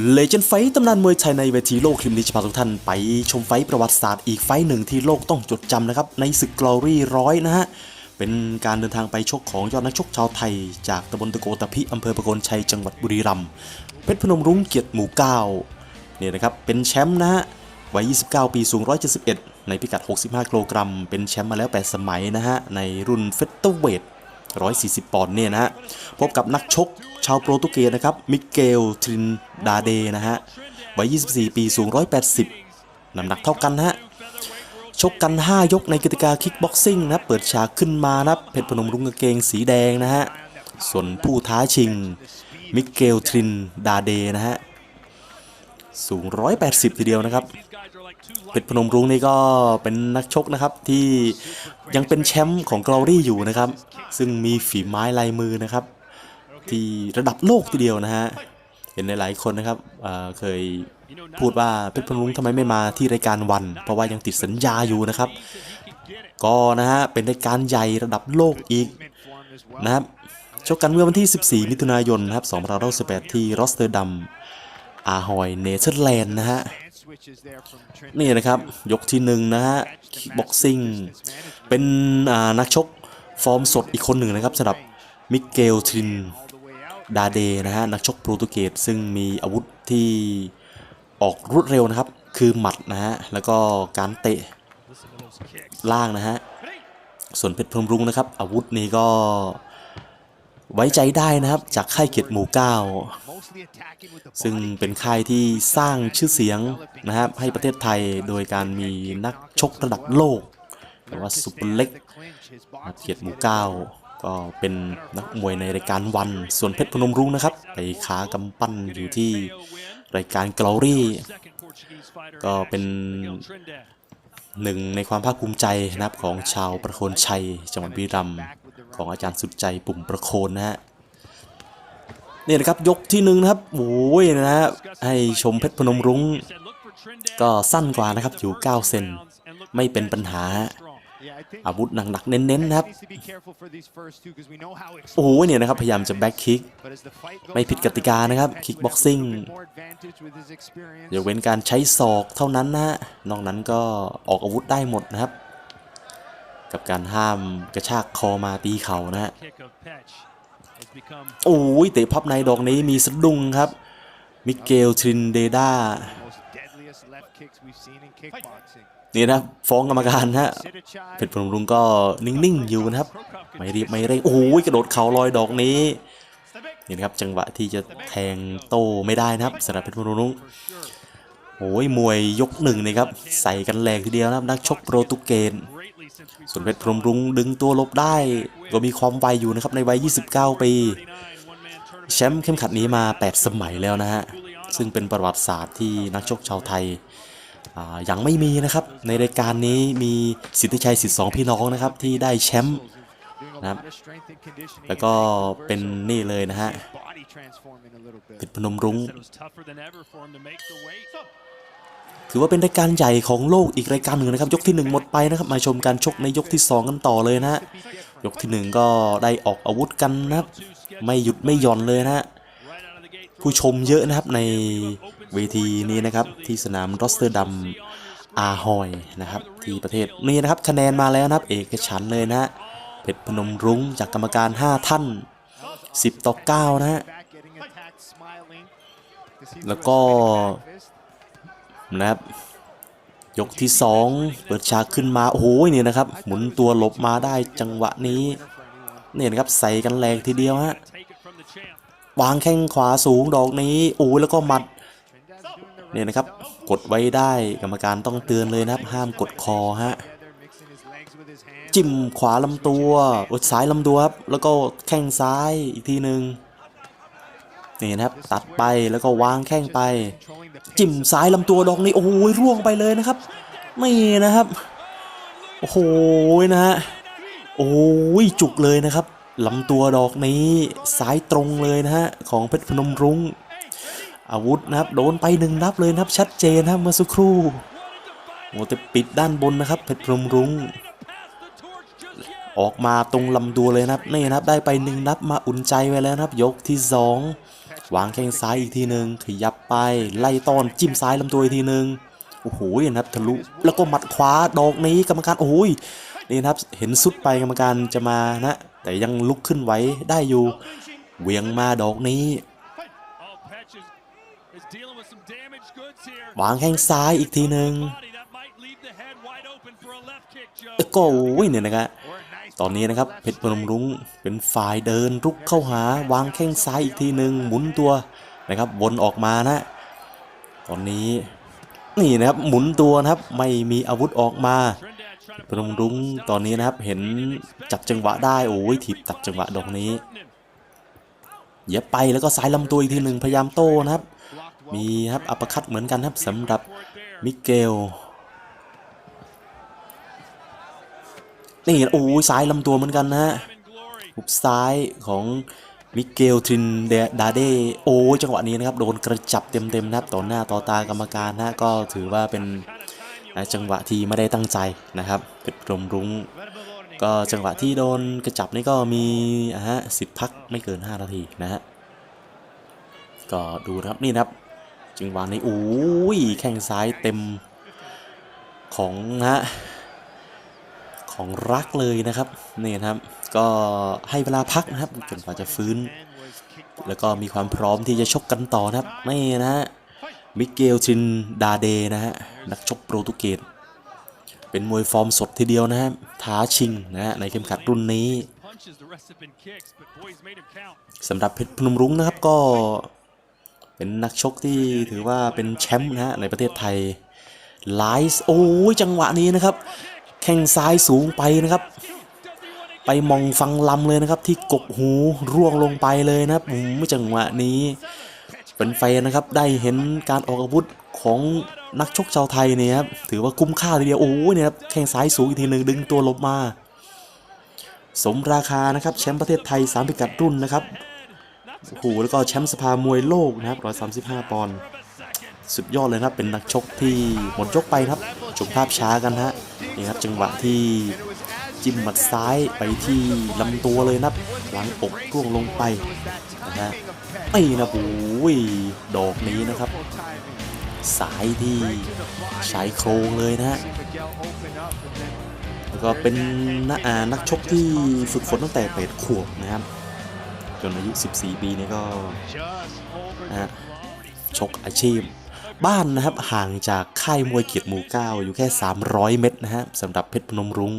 เลเจนด์ไฟตำนานมวยไทยในเวทีโลกคลิปนี้จะพาทุกท่านไปชมไฟต์ประวัติศาสตร์อีกไฟต์หนึ่งที่โลกต้องจดจำนะครับ ในศึกกลอรี่ร้อยนะฮะ เป็นการเดินทางไปชกของยอดนักชกชาวไทย จากตำบลตะโกตะพิอำเภอประโคนชัยจังหวัดบุรีรัมย์เพชรพนมรุ้งเกียรติหมู่เก้าเนี่ยนะครับ เป็นแชมป์นะฮะวัย 29 ปีสูง 171 ในพิกัด 65กิโลกรัมเป็นแชมป์มาแล้ว 8 สมัยนะฮะในรุ่นเฟเตอร์เวท 140 ปอนด์เนี่ยนะฮะ พบกับนักชกชาวโปรตุเกสนะครับ มิเกลทรินดาเดนะฮะวัย 24 ปีสูง 180 น้ำหนักเท่ากันนะฮะ ชกกัน 5 ยกในกติกาคิกบ็อกซิ่งนะ เปิดฉากขึ้นมานะเพชรพนมรุ้งกางเกงสีแดงนะฮะ ส่วนผู้ท้าชิง มิเกลทรินดาเดนะฮะ สูง 180 ทีเดียวนะครับ เพชรพนมรุ้งนี่ก็เป็นนักชกนะครับที่ยังเป็นแชมป์ของกลอรี่อยู่นะครับ ซึ่งมีฝีไม้ลายมือนะครับ ที่ระดับโลกทีเดียวนะฮะเห็นในหลายคนนะครับเเคยพูดว่าเพชรพนมรุ้งทำไมไม่มาที่รายการวัน เพราะว่ายังติดสัญญาอยู่นะครับ ก็นะฮะเป็นรายการใหญ่ระดับโลกอีกนะครับชกกันเมื่อวันที่ 14 มิถุนายนนะครับ2518ที่รอสเตอร์ดัมอาฮอยเนเธอร์แลนด์นะฮะ นี่นะครับ ยกที่หนึ่งนะฮะคิกบ็อกซิ่ง เป็นอ่านักชกฟอร์มสดอีกคนหนึ่งนะครับสำหรับมิเกลทรินดาเดนะฮะนักชกโปรตุเกสซึ่งมีอาวุธที่ออกรวดเร็วนะครับ คือหมัดนะฮะแล้วก็การเตะล่างนะฮะส่วนเพชรพรหมรุ้งนะครับ อาวุธนี้ก็ ไว้ใจได้นะครับจากค่ายเกียรติหมู่เก้าซึ่งเป็นค่ายที่สร้างชื่อเสียงนะครับให้ประเทศไทยโดยการมีนักชกระดับโลกหรือว่าซุปเปอร์เล็กเกียรติหมู่เก้าก็เป็นนักมวยในรายการวัน ส่วนเพชรพนมรุ้งนะครับ ไปขากำปั้นอยู่ที่รายการกลอรี่ก็เป็นหนึ่งในความภาคภูมิใจนะครับของชาวประโคนชัยจังหวัดบุรีรัมย์ ของอาจารย์สุดใจปุ่มประโคนนะฮะนี่นะครับยกที่หนึ่งนะครับโอ้ยนะฮะให้ชมเพชรพนมรุ้ง ก็สั้นกว่านะครับอยู่ 9 เซนไม่เป็นปัญหา อาวุธหนักๆเน้นๆนะครับ โอ้โหเนี่ยนะครับ พยายามจะแบ็คคิก ไม่ผิดกติกานะครับคิกบ็อกซิ่งยกเว้นการใช้ศอกเท่านั้นนะฮะนอกนั้นก็ออกอาวุธได้หมดนะครับ กับการห้ามกระชากคอมาตีเข่านะฮะโอ้ยเตะพับในดอกนี้มีสะดุ้งครับ มิเกลทรินเดดานี่นะฟ้องกรรมการฮะเพชรพนมรุงก็นิ่งๆอยู่นะครับ ไม่รีบไม่เร่งโอ้ยกระโดดเข่าลอยดอกนี้นี่นะครับจังหวะที่จะแทงโต้ไม่ได้นะครับสำหรับเพชรพนมรุง โอ้ยมวยยกหนึ่งนะครับ ใส่กันแรงทีเดียวนะครับ นักชกโปรตุเกสส่วนเพชรพรมรุ้งดึงตัวลบได้ก็มีความไวอยู่นะครับในวัย 29 ปี แชมป์เข้มขัดนี้มา 8 สมัยแล้วนะฮะ ซึ่งเป็นประวัติศาสตร์ที่นักชกชาวไทยยังไม่มีนะครับ ในรายการนี้มีสิทธิชัยสิทธิสองพี่น้องนะครับที่ได้แชมป์นะครับแล้วก็เป็นนี่เลยนะฮะเพชรพนมรุ้ง ถือว่าเป็นรายการใหญ่ของโลกอีกรายการหนึ่งนะครับ ยกที่ 1 หมดไปนะครับ มาชมการชกในยกที่ 2 กันต่อเลยนะฮะยกทีหนึ่1 ก็ได้ออกอาวุธกันนะครับ ไม่หยุดไม่หย่อนเลยนะฮะผู้ชมเยอะนะครับในเวทีนี้นะครับ ที่สนามรอสเตอร์ดัมอาฮอยนะครับ ที่ประเทศนี่นะครับคะแนนมาแล้วนะครับ เอกฉันเลยนะฮะเพชรพนมรุ้งจากกรรมการ 5 ท่าน 10 ต่อ 9 นะฮะแล้วก็ นะครับ ยกที่ 2 เปิดฉากขึ้นมา โอ้โหเนี่ยนะครับ หมุนตัวหลบมาได้จังหวะนี้เนี่ยนะครับใส่กันแรงทีเดียวฮะวางแข้งขวาสูงดอกนี้โอ้ยแล้วก็หมัดเนี่ยนะครับ กดไว้ได้กรรมการต้องเตือนเลยนะครับ ห้ามกดคอฮะจิ้มขวาลำตัวอดซ้ายลำตัวครับแล้วก็แข้งซ้ายอีกทีหนึ่งนี่นะครับ ตัดไปแล้วก็วางแข้งไป จิ้มซ้ายลำตัวดอกนี้โอ้ยร่วงไปเลยนะครับนี่นะครับ โอ้โหนะฮะโอ้ยจุกเลยนะครับลำตัวดอกนี้ซ้ายตรงเลยนะฮะของเพชรพนมรุง้งอาวุธนะครับโดนไปหนึ่งนับเลยนะครับชัดเจนนะเมื่อสักครู่โอ้แต่ปิดด้านบนนะครับเพชรพนมรุง้งออกมาตรงลำตัวเลยนะครับนี่นะครับได้ไปหนึ่งนับมาอุ่นใจไว้แล้วนะครับ ยกที่สอง วางแข้งซ้ายอีกทีหนึ่งขยับไปไล่ต้อนจิ้มซ้ายลำตัวอีกทีหนึ่งโอ้โหนะครับทะลุแล้วก็หมัดขวาดอกนี้กรรมการโอ้ยนี่นะครับเห็นสุดไปกรรมการจะมานะแต่ยังลุกขึ้นไหวได้อยู่เหวียงมาดอกนี้วางแข้งซ้ายอีกทีหนึ่งแล้วก็โอ้ยเนี่ยนะครับ ตอนนี้นะครับเพชรพนมรุ้งเป็นฝ่ายเดินรุกเข้าหาวางแข้งซ้ายอีกทีหนึ่งหมุนตัวนะครับวนออกมานะ ตอนนี้นี่นะครับหมุนตัวนะครับไม่มีอาวุธออกมา Trinidad trying to พนมรุ้งตอนนี้นะครับเห็นจับจังหวะได้โอ้ยถีบตัดจังหวะดอกนี้เยียบไปแล้วก็สายลำตัวอีกทีหนึ่งพยายามโต้นะครับ มีครับอัปคัตเหมือนกันครับสำหรับมิเกล นี่โอ้ยสายลำตัวเหมือนกันนะฮะหุบซ้ายของมิเกลทรินเดดาเดโอ้จังหวะนี้นะครับ โดนกระจับเต็มๆนะครับต่อหน้าต่อตากรรมการนะก็ถือว่าเป็นจังหวะที่ไม่ได้ตั้งใจนะครับเพชรพรมรุ้ง ก็จังหวะที่โดนกระจับนี่ก็มีอะฮะสิทธิ์พักไม่เกิน 5 นาทีนะฮะก็ดูนะครับนี่นะครับจังหวะนี้โอ้ยแข้งซ้ายเต็มของนะฮะ ของรักเลยนะครับนี่นะครับ ก็ให้เวลาพักนะครับจนกว่าจะฟื้น แล้วก็มีความพร้อมที่จะชกกันต่อนะครับนี่นะฮะมิเกลชินดาเดนะฮะนักชกโปรตุเกสเป็นมวยฟอร์มสดทีเดียวนะฮะท้าชิงนะฮะในเข็มขัดรุ่นนี้สำหรับเพชรพนมรุ้งนะครับก็เป็นนักชกที่ถือว่าเป็นแชมป์นะฮะในประเทศไทยไลส์โอ้ยจังหวะนี้นะครับ แข้งซ้ายสูงไปนะครับ ไปมองฟังลำเลยนะครับ ที่กกหูร่วงลงไปเลยนะครับอืมจังหวะนี้เป็นแฟนนะครับได้เห็นการออกอาวุธของนักชกชาวไทยเนี่ยครับถือว่าคุ้มค่าทีเดียวโอ้เนี่ยครับแข้งซ้ายสูงอีกทีหนึ่งดึงตัวลบมา สมราคานะครับแชมป์ประเทศไทยสามพิกัดรุ่นนะครับโอ้โหแล้วก็แชมป์สภามวยโลกนะครับ135 ปอนด์ สุดยอดเลยครับเป็นนักชกที่หมดยกไปครับชมภาพช้ากันฮะนี่ครับจังหวะที่จิ้มหมัดซ้ายไปที่ลำตัวเลยนะครับหลังอกร่วงลงไปนะฮะนี่นะโอ้ยดอกนี้นะครับ สายที่ชายโครงเลยนะฮะแล้วก็เป็นนักนักชกที่ฝึกฝนตั้งแต่แปดขวบนะครับจนอายุ 14 ปีนี่ก็ฮะชกอาชีพ บ้านนะครับห่างจากค่ายมวยเกียรติหมู่เก้าอยู่แค่ 300 เมตรนะฮะสำหรับเพชรพนมรุ้ง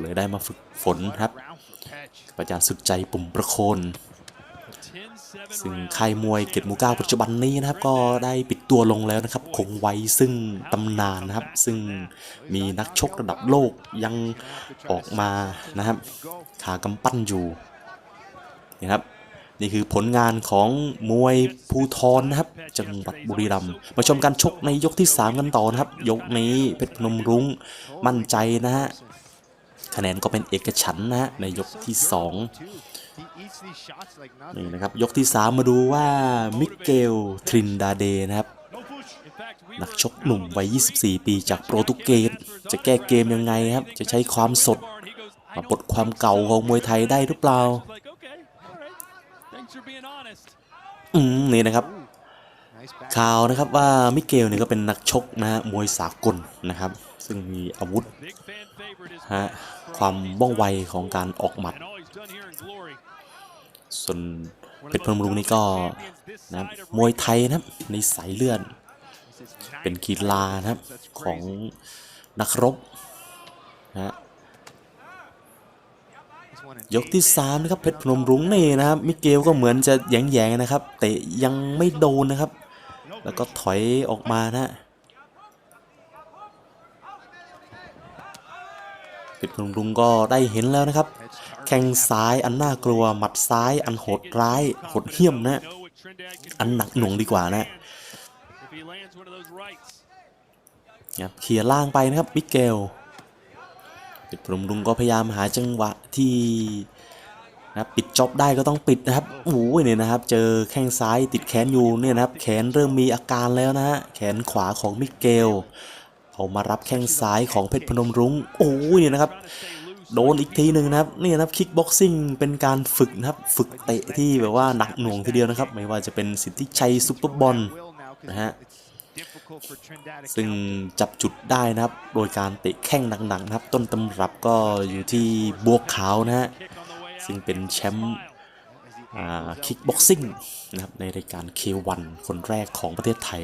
เลยได้มาฝึกฝนครับกับอาจารย์สุดใจปุ่มประโคน ซึ่งค่ายมวยเกียรติหมู่เก้าปัจจุบันนี้นะครับก็ได้ปิดตัวลงแล้วนะครับ คงไว้ซึ่งตำนานนะครับ ซึ่งมีนักชกระดับโลกยังออกมานะครับขากำปั้นอยู่นี่ครับ นี่คือผลงานของมวยภูทรนะครับ จังหวัดบุรีรัมย์มาชมการชกในยกที่ 3 กันต่อนะครับ ยกนี้เพชรพนมรุ้งมั่นใจนะฮะคะแนนก็เป็นเอกฉันนะฮะในยกที่ 2 นี่นะครับ ยกที่ 3 มาดูว่ามิเกลทรินดาเดนะครับนักชกหนุ่มวัย 24 ปีจากโปรตุเกสจะแก้เกมยังไงครับ จะใช้ความสด มาปลดความเก่าของมวยไทยได้หรือเปล่า อืมนี่นะครับข่าวนะครับว่ามิเกลเนี่ยก็เป็นนักชกนะฮะมวยสากลนะครับ ซึ่งมีอาวุธฮะความ all ว่องไวของการออกหมัด ส่วนเพ of ชรพนมรุงนี่ก็นะมวยไทยนะครับในสายเลือดเป็นกีฬานะครับของนักรบนะฮะ ยกที่3นะครับเพชรพนมรุ้งนี่นะครับมิเกลก็เหมือนจะแยงๆนะครับเตะยังไม่โดนนะครับ แล้วก็ถอยออกมานะฮะเพชรพนมรุ้งก็ได้เห็นแล้วนะครับ แข้งซ้ายอันน่ากลัวหมัดซ้ายอันโหดร้ายโหดเหี้ยมนะอันหนักหน่วงดีกว่านะครับเคลียร์ล่างไปนะครับมิเกล ปิดปรุมรุงก็พยายามหาจังหวะที่นะปิดจ็อบได้ก็ต้องปิดนะครับโอ้ยเนี่ยนะครับ เจอแข้งซ้ายติดแขนอยู่เนี่ยนะครับ แขนเริ่มมีอาการแล้วนะฮะแขนขวาของมิเกลเอามารับแข้งซ้ายของเพชรพนมรุ้งโอ้ยเนี่ยนะครับ โดนอีกทีหนึ่งนะครับนี่นะครับคิกบ็อกซิ่งเป็นการฝึกนะครับ ฝึกเตะที่แบบว่าหนักหน่วงทีเดียวนะครับ ไม่ว่าจะเป็นสิทธิชัยซุปเปอร์บอลนะฮะ ซึ่งจับจุดได้นะครับ โดยการเตะแข้งหนักๆนะครับ ต้นตำรับก็อยู่ที่บวกขาวนะฮะ ซึ่งเป็นแชมป์คิกบ็อกซิ่งนะครับในรายการ K1 คนแรกของประเทศไทย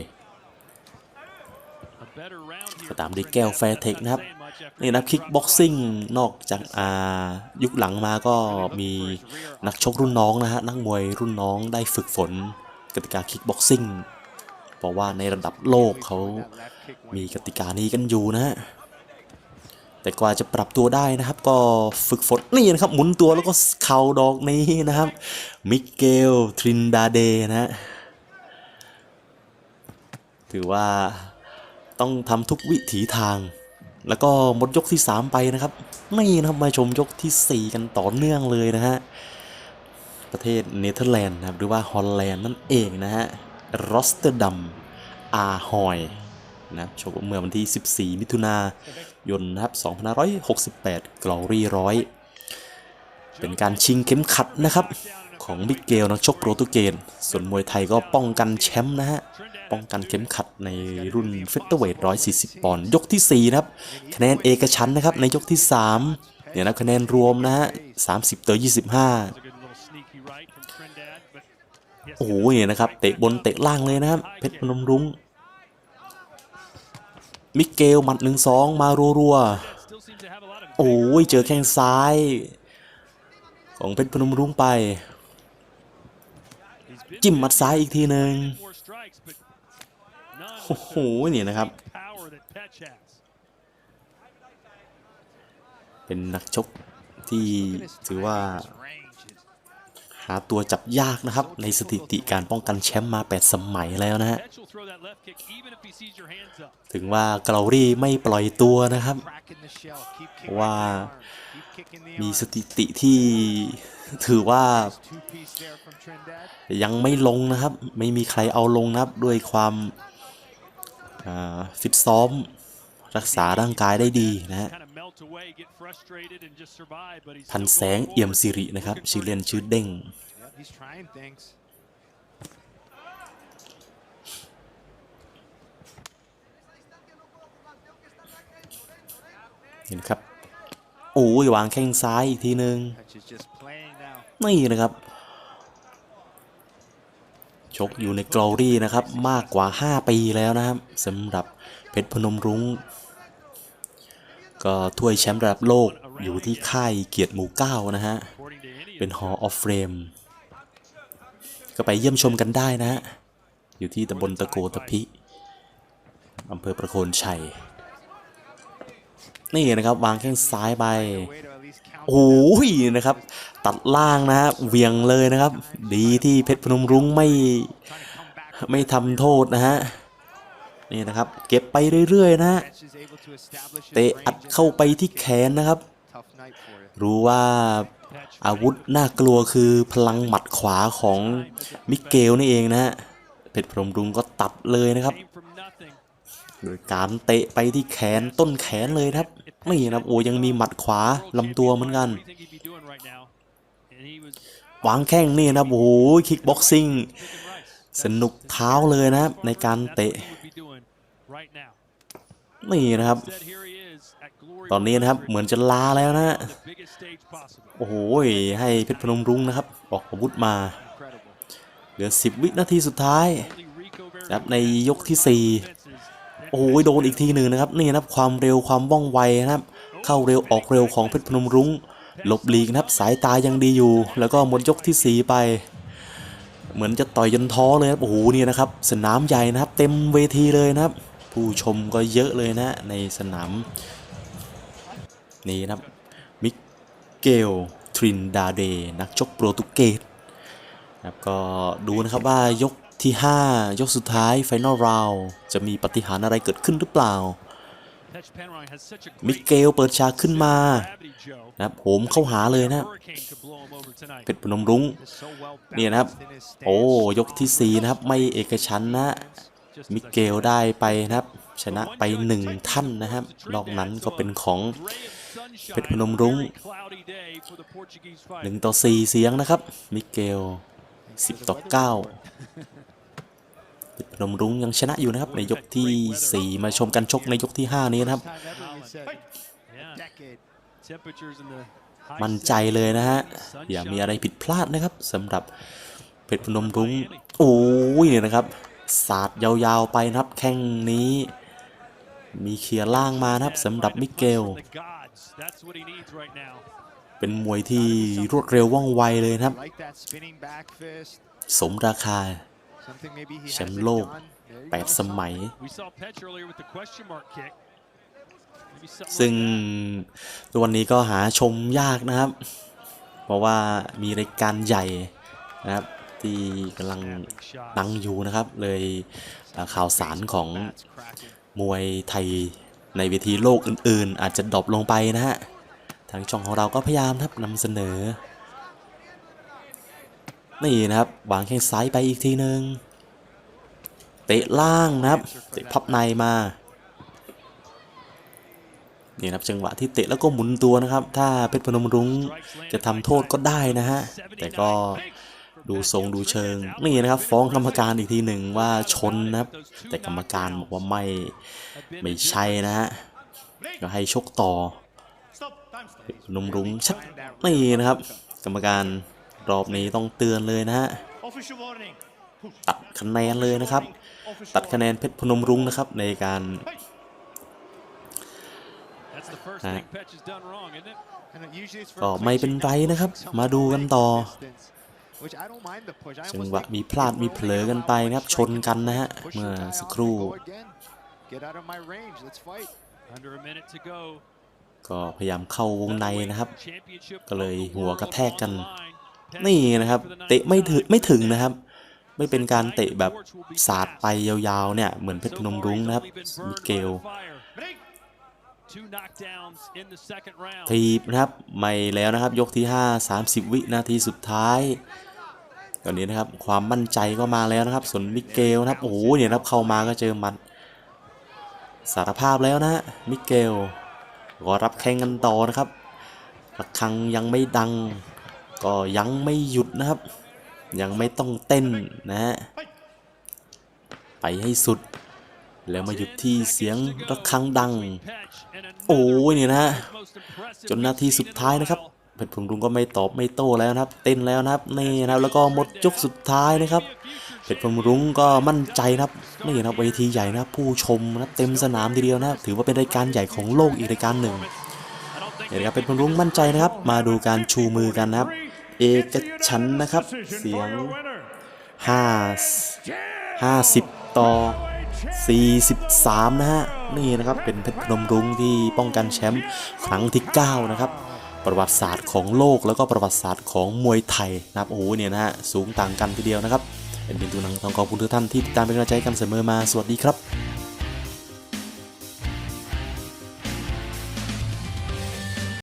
ก็ตามด้วยแก้วแฟร์เทคนะครับนี่นะคิกบ็อกซิ่งนอกจากอ่ายุคหลังมาก็มีนักชกรุ่นน้องนะฮะนักมวยรุ่นน้องได้ฝึกฝนกติกาคิกบ็อกซิ่ง เพราะว่าในระดับโลกเขามีกติกานี้กันอยู่นะฮะแต่กว่าจะปรับตัวได้นะครับ ก็ฝึกฝนนี่นะครับ หมุนตัวแล้วก็เข่าดอกนี้นะครับ มิเกลทรินดาเดนะฮะถือว่าต้องทำทุกวิถีทาง แล้วก็หมดยกที่ 3 ไปนะครับไม่นะครับมาชมยกทีสี่ 4 กันต่อเนื่องเลยนะฮะ ประเทศเนเธอร์แลนด์นะครับหรือว่าฮอลแลนด์นั่นเองนะฮะ รอสเตอร์ดัมอาฮอยนะชกเมื่อวันที่ 14 มิถุนายนนะครับ2568 กลอรี่ร้อยเป็นการชิงเข็มขัดนะครับ ของมิเกลนักชกโปรตุเกสส่วนมวยไทยก็ป้องกันแชมป์นะฮะ ป้องกันเข็มขัดในรุ่นเฟเตอร์เวท140 ปอนด์ยกที่ 4 นะครับ คะแนนเอกฉันนะครับ ในยกที่ 3 เนี่ยนะคะแนนรวมนะฮะ30ต่อ25 โอ้โหเนี่ยนะครับเตะบนเตะล่างเลยนะครับเพชรพนมรุ้งมิเกลหมัด1-2มารัวๆโอ้ยเจอแข้งซ้าย ของเพชรพนมรุ้งไป จิ้มหมัดซ้ายอีกทีหนึ่งโอ้โหเนี่ยนะครับ เป็นนักชกที่ถือว่า หาตัวจับยากนะครับ ในสถิติการป้องกันแชมป์มา 8 สมัยแล้วนะฮะ ถึงว่าเกลารี่ไม่ปล่อยตัวนะครับ ว่ามีสถิติที่ถือว่ายังไม่ลงนะครับ ไม่มีใครเอาลงนะครับด้วยความฟิตซ้อมรักษาร่างกายได้ดีนะฮะ พันแสงเอี่ยมสิรินะครับ ชื่อเล่นชื่อเด้งเห็นครับโอ้ยวางแข้งซ้ายอีกทีหนึ่งนี่นะครับ ชกอยู่ในกลอรี่นะครับ มากกว่า 5 ปีแล้วนะครับสำหรับเพชรพนมรุง้ง ก็ถ้วยแชมป์ระดับโลกอยู่ที่ค่ายเกียรติหมู่เก้านะฮะ เป็น Hall of Fame ก็ไปเยี่ยมชมกันได้นะฮะ อยู่ที่ตำบลตะโกตะพิอำเภอประโคนชัย นี่นะครับ วางแข้งซ้ายไป โอ้ยนะครับ ตัดล่างนะฮะเหวียงเลยนะครับ ดีที่เพชรพนมรุ้งไม่ไม่ทำโทษนะฮะ นี่นะครับ เก็บไปเรื่อยๆนะฮะเตะอัดเข้าไปที่แขนนะครับ รู้ว่าอาวุธน่ากลัวคือพลังหมัดขวาของมิเกลนี่เองนะฮะเพชรพรหมรุ้งก็ตัดเลยนะครับโดยการเตะไปที่แขนต้นแขนเลยนะครับ ไม่นะครับโอ้ยังมีหมัดขวาลำตัวเหมือนกันวางแข้งนี่นะครับโอ้โหคิกบ็อกซิ่งสนุกเท้าเลยนะครับในการเตะ นี่นะครับ ตอนนี้นะครับเหมือนจะลาแล้วนะฮะโอ้โหให้เพชรพนมรุ้งนะครับ ออกอาวุธมา เหลือ 10 วินาทีสุดท้ายนะครับในยกที่ 4 โอ้โหโดนอีกทีหนึ่งนะครับ นี่นะครับความเร็วความว่องไวนะครับ เข้าเร็วออกเร็วของเพชรพนมรุ้งหลบหลีกนะครับสายตายังดีอยู่ แล้วก็หมดยกทีสี่4 ไป เหมือนจะต่อยจนท้อเลยครับโอ้โหนี่นะครับ สนามใหญ่นะครับ เต็มเวทีเลยนะครับ ผู้ชมก็เยอะเลยนะในสนามนี่นะครับมิเกลทรินดาเดนักชกโปรตุเกสนะครับก็ดูนะครับว่ายกที่ 5 ยกสุดท้ายไฟนอลราวจะมีปฏิหารอะไรเกิดขึ้นหรือเปล่า มิเกลเปิดฉากขึ้นมานะครับโหมเข้าหาเลยนะเพชรพนมรุ้งนี่นะครับ โอ้ยกทีสี่ 4 นะครับ ไม่เอกฉันนะ มิเกลได้ไปนะครับ ชนะไปหนึ่งท่านนะครับ นอกนั้นก็เป็นของ sunshine. เพชรพนมรุ้ง Very cloudy day for the Portuguese fight. 1ต่อ4เสียงนะครับ มิเกล10ต่อ9เพชรพนมรุ้งยังชนะอยู่นะครับ ในยกทีสี่4มาชมกันชกในยกที่5นี้นะครับ Time ever you said Yeah. decade. Temperatures in the high มั่นใจเลยนะฮะ 70s, อย่ามี sunshine. อะไรผิดพลาดนะครับสำหรับเพชรพนมรุ้งโอ้ยเนี่ยนะครับ สาดยาวๆไปนะครับแข้งนี้ มีเคลียร์ล่างมานะครับสำหรับมิเกล เป็นมวยที่รวดเร็วว่องไวเลยนะครับ สมราคาแชมป์โลก 8 สมัย ซึ่งตัวนี้ก็หาชมยากนะครับ เพราะว่ามีรายการใหญ่นะครับ ที่กำลัง Snapping shots. ดังอยู่นะครับ เลยเอ่อข่าวสารของ Bats cracking. มวยไทยในเวทีโลกอื่นๆ อาจจะดรอปลงไปนะฮะ ทางช่องของเราก็พยายามครับนำเสนอ นี่นะครับวางแข้งซ้ายไปอีกทีหนึ่งเตะล่างนะครับเตะพับในมานี่นะครับจังหวะที่เตะแล้วก็หมุนตัวนะครับ ถ้าเพชรพนมรุ้งจะทำโทษก็ได้นะฮะ แต่ก็ ดูทรงดูเชิงนี่นะครับฟ้องกรรมการอีกทีหนึ่งว่าชนนะครับ แต่กรรมการบอกว่าไม่ไม่ใช่นะฮะก็ให้ชกต่อพนมรุ้งชัดนี่นะครับ กรรมการรอบนี้ต้องเตือนเลยนะฮะตัดคะแนนเลยนะครับ ตัดคะแนนเพชรพนมรุ้งนะครับในการก็ไม่เป็นไรนะครับ มาดูกันต่อ distance, which I don't mind the push. I จัง almost หวะ think มีพลาดมีเผลอกันไปนะครับชนกันนะฮะ push เมื่อ your guy สัก on ครู่ and go again. Get out of my range. Let's fight. Under a minute to go. ก็พยายามเข้าวงในนะครับ Championship ก็เลย of the หัวกระแทกกัน world on the line. Petch นี่นะครับ for the เตะไม่ถึง ninth ไม่ถึง time. นะครับ ไม่เป็นการเตะแบบสาดไปยาวๆเนี่ยเหมือนเพชรพนมรุ้งนะครับมิเกล Break. Two knockdowns in the second round. ทีบนะครับไม่แล้วนะครับยกที่ 5 30 วินาทีสุดท้าย ตอนนี้นะครับความมั่นใจก็มาแล้วนะครับส่วนมิเกลนะครับโอ้โหเนี่ยครับเข้ามาก็เจอมัน สารภาพแล้วนะฮะมิเกลก็รับแข่งกันต่อนะครับระฆังยังไม่ดัง ก็ยังไม่หยุดนะครับ ยังไม่ต้องเต้นนะฮะไปให้สุด แล้วมาหยุดที่เสียงระฆังดัง โอ้ยเนี่ยนะฮะจนนาทีสุดท้ายนะครับ เพชรพงรุงก็ไม่ตอบไม่โต้แล้วนะครับเต้นแล้วนะครับนี่นะครับแล้วก็หมดยกสุดท้ายนะครับเพชรพงรุงก็มั่นใจนะครับนี่นะครับเวทีใหญ่นะครับผู้ชมนะครับเต็มสนามทีเดียวนะครับถือว่าเป็นรายการใหญ่ของโลกอีกรายการหนึ่งนี่นครับเพชรพงรุงมั่นใจนะครับ มาดูการชูมือกันนะครับ เอกฉันนะครับ เสียง5 50 ต่อ 43 นะฮะ นี่นะครับ เป็นเพชรพนมรุ้งที่ป้องกันแชมป์ครั้งที่ 9 นะครับ ประวัติศาสตร์ของโลกแล้วก็ประวัติศาสตร์ของมวยไทยนะครับโอ้โหเนี่ยนะฮะสูงต่างกันทีเดียวนะครับเป็นเพียงตัวหนังทองขอบคุณทุกท่านที่ติดตามเป็นกำลังใช้กันเสมอมาสวัสดีครับ